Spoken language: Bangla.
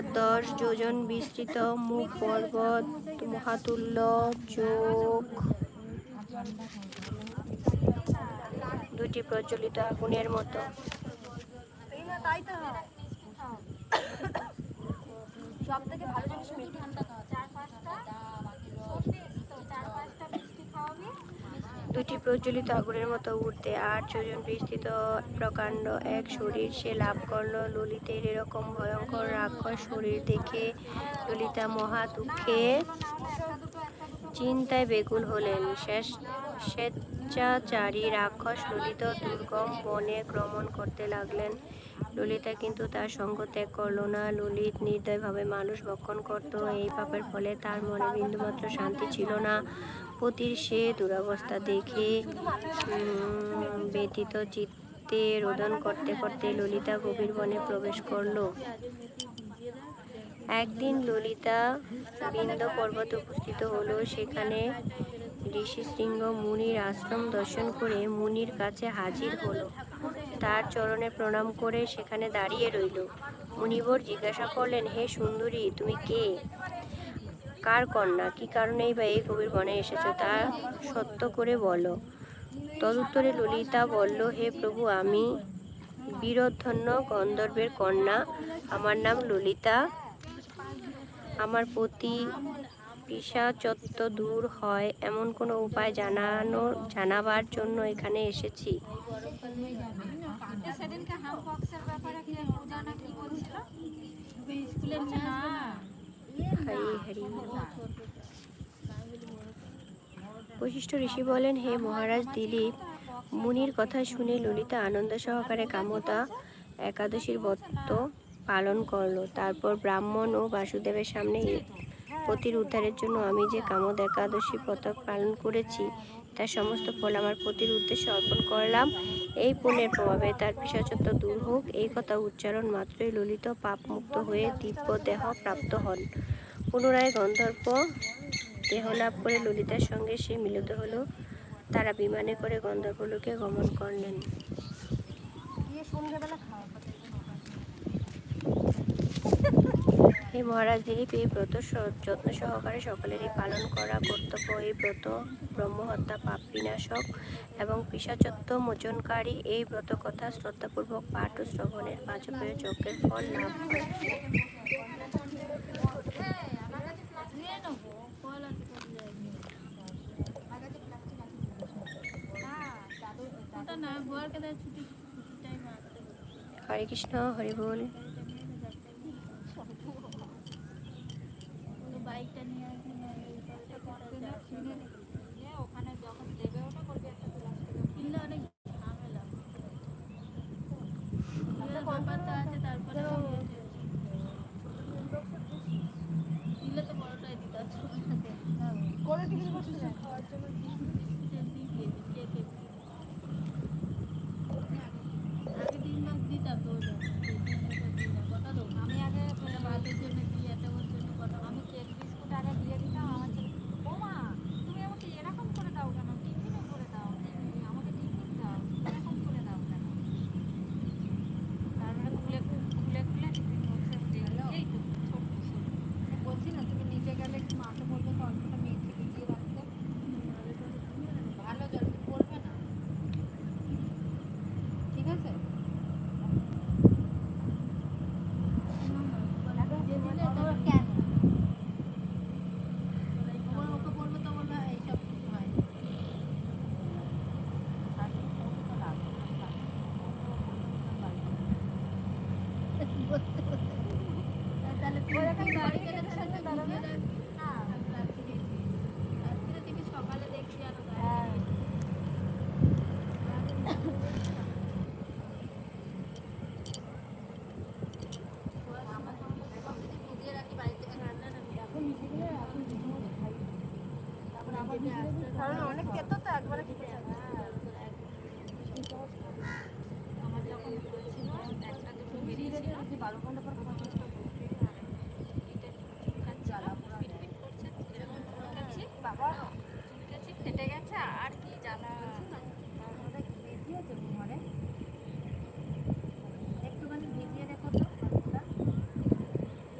সাত দশ, যোজন, বিস্তৃত, মুখ পর্বত মহাতুল্য, চোখ। দুটি প্রচলিত আগুনের মতো। সব থেকে ভালো জিনিস দুটি প্রজ্বলিত আগুনের মতো উঠতে আর ছজন বিস্তৃত প্রকাণ্ড এক শরীর সে লাভ করল ললিতের এরকম ভয়ঙ্কর রাক্ষস শরীর দেখে ললিতা মহা দুঃখে চিন্তায় বেকুল হলেন। শেষ, স্বেচ্ছাচারী রাক্ষস ললিত দুর্গম বনে ভ্রমণ করতে লাগলেন। ললিতা কিন্তু তার সঙ্গ ত্যাগ করল না। ললিত নির্দয়ভাবে মানুষ ভক্ষণ করত। এই পাপের ফলে তার মনে বিন্দুমাত্র শান্তি ছিল না। পতির সে দুরবস্থা দেখে ব্যতীত চিত্তে রোদন করতে করতে ললিতা গভীর বনে প্রবেশ করল। একদিন ললিতা বিন্দ পর্বত উপস্থিত হলো। সেখানে ঋষিশৃঙ্গ মুনির আশ্রম দর্শন করে মুনির কাছে হাজির হলো। তার চরণে প্রণাম করে সেখানে দাঁড়িয়ে রইল। মুনিবর জিজ্ঞাসা করলেন, হে সুন্দরী, তুমি কে? কার কন্যা? কি কারণেই বা এই কবির বনে এসেছ? তা সত্য করে বলো। তদুত্তরে ললিতা বলল, হে প্রভু, আমি বীরধ্বন্য গন্ধর্বের কন্যা। আমার নাম ললিতা। আমার প্রতি পিসাচত্ব দূর হয় এমন কোনো উপায় জানানো জানাবার জন্য এখানে এসেছি। হরি হরি। বশিষ্ঠ ঋষি বলেন হে মহারাজ দিলীপ মুনির কথা শুনে ললিতা আনন্দ সহকারে কামতা একাদশীর ব্রত পালন করল। তারপর ব্রাহ্মণ ও বাসুদেবের সামনে পতির উদ্ধারের জন্য আমি যে কামদ একাদশী ব্রত পালন করেছি, তার সমস্ত ফল আমার পতির উদ্দেশ্যে অর্পণ করলাম। এই পুণ্যের প্রভাবে তার পিসাচত্ব দূর হোক, এই কথা উচ্চারণ মাত্রই ললিত পাপমুক্ত হয়ে দিব্য দেহ প্রাপ্ত হন। পুনরায় গন্ধর্ব দেহ লাভ করে ললিতার সঙ্গে সে মিলিত হলো। তারা বিমানে করে গন্ধর্বলোকে গমন করলেন। খাওয়া হে মহারাজ দিলীপ এই ব্রত যত্ন সহকারে সকলেরই পালন করা কর্তব্য। এই ব্রত ব্রহ্মহত্যা পাপ বিনাশক এবং পিসাচত্ব মোচনকারী এই ব্রত কথা শ্রদ্ধাপূর্বক পাঠ ও শ্রবণের বাজপেয় যজ্ঞের ফল লাভ হরে কৃষ্ণ হরি বল। বাইকটা নিয়ে ওখানে যখন দেবে ওটা করবে একটা কিনলে অনেক ঝামেলা। ব্যাপারটা আছে তারপরে কিনলে তো বড়টাই দিতে করে টিফিন খাওয়ার জন্য আগে তিন মাস দিতাম তো ওটা কথা তো আমি আগে ভাতের জন্য কি একটা জন্য কথা আমি কেক বিস্কুট আগে দিয়ে দিতাম আমার ছেলে ও মা তুমি আমাকে এরকম করে দাও কেন টিফিনও করে দাও টিফিন আমাকে টিফিন দাও এরকম করে দাও কেন তারপরে খুলে খুলে খুলে টিফিন বক্সে এই তো ছোট্ট ছোট বলছি না তুমি নিচে গেলে একটু মাকে বলবে তো অল্পটা মেয়েকে ভিজিয়ে রাখতে ভালো জল পড়বে না ঠিক আছে কেন ওকে বলবে তো বলবে এইসব কিছু হয় তাহলে তুই বাড়ি গেলে সাথে তুমি আরও কারণ অনেক খেতো তো একবারে ভালো করে